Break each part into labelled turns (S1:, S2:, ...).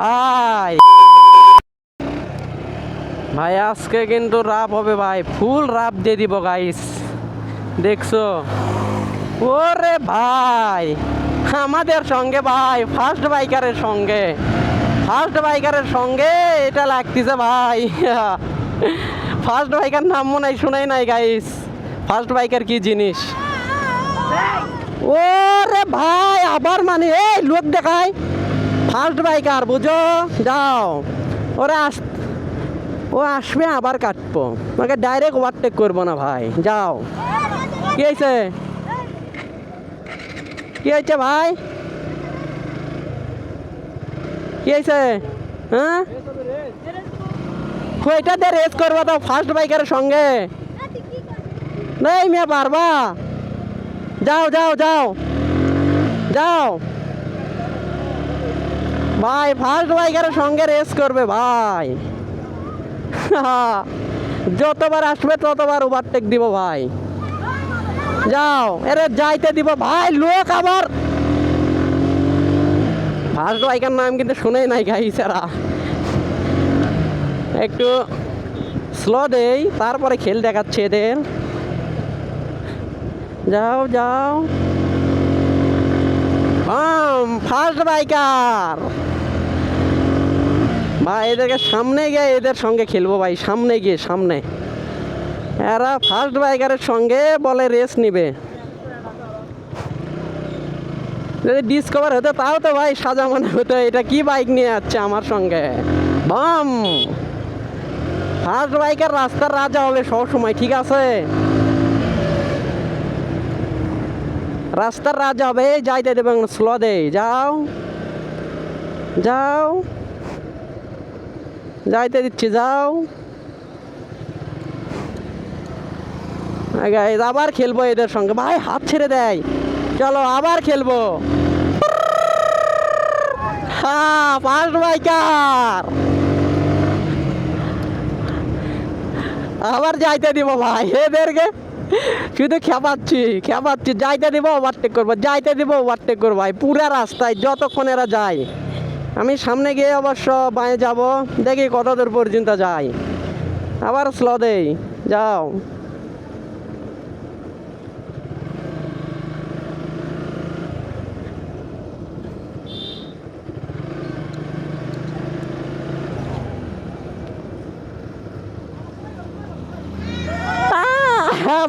S1: ভাই। ভাই, আজকে কিন্তু রাপ হবে ভাই। ফুল রাপ দিয়ে দিব গাইস দেখছ? ওরে ভাই, আমাদের সঙ্গে ভাই ফার্স্ট বাইকারের সঙ্গে। ফার্স্ট বাইকারের সঙ্গে এটা লাগতেছে ভাই। ফার্স্ট বাইকার নাম মনে হয় শোনাই নাই গাইস ফার্স্ট বাইকার কি জিনিস? ওরে ভাই, আবার মানে এই লোক দেখায়। ফার্স্ট বাইকার বুঝো? যাও। ওরা আস, ও আসবে, আবার কাটবো। আমাকে ডাইরেক্ট ওভারটেক করব না ভাই। যাও। কি হয়েছে? কি হয়েছে ভাই? কি হয়েছে? হ্যাঁ? ওইটা দিয়ে রেস করব তো ফার্স্ট বাইকারের সঙ্গে? নেই মেয়ে পারবা? যাও যাও যাও। যাও। ভাই ফার্স্ট বাইকারের সঙ্গে রেস করবে ভাই। যতবার আসবে ততবার ওভারটেক দিব ভাই। যাও, এরে যাইতে দিব ভাই, লোক আবার। ফার্স্ট বাইকার নাম কিন্তু শুনেই নাই গাই ছাড়া একটু স্লো দেই, তারপরে খেল দেখাচ্ছে এদের। যাও যাও। ফার্স্ট বাইকার ভাই এদেরকে সামনে গিয়ে এদের সঙ্গে খেলব ভাই, সামনে গিয়ে, সামনে। এরা ফার্স্ট বাইকারের সঙ্গে বলে রেস নিবে। যদি ডিসকভার হতো, তাও তো ভাই সাজা মনে হতো, এটা কি বাইক নিয়ে যাচ্ছে আমার সঙ্গে? বাম! ফার্স্ট বাইকার রাস্তার রাজা হবে সব সময় ঠিক আছে? রাস্তার রাজা হবে, যাইতে দেবে স্লো দে যাও। যাও। যাইতে দিচ্ছি, যাও। আবার খেলব এদের সঙ্গে। ভাই, হাত ছেড়ে দেয়। চলো, আবার খেলব। হ্যাঁ আবার যাইতে দিব, ভাই। এদেরকে শুধু খেপাচ্ছি খেপাচ্ছি। যাইতে দিব ওভারটেক করব। যাইতে দিব ওভারটেক করব, ভাই। পুরা রাস্তায়, যতক্ষণ এরা যায়। আমি সামনে গিয়ে অবশ্য বাঁয়ে যাব। দেখি কত দূর পর্যন্ত যাই। আবার স্লো দেই। যাও।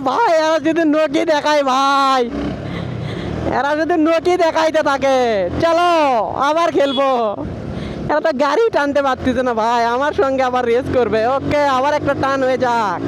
S1: ভাই, এরা যদি নকি দেখায়, ভাই। এরা যদি নকি দেখাইতে থাকে, চলো। আবার খেলব। এরা তো গাড়ি টানতে পারতেছে না ভাই, আমার সঙ্গে আবার রেস করবে। ওকে, আবার একটা টান হয়ে যাক।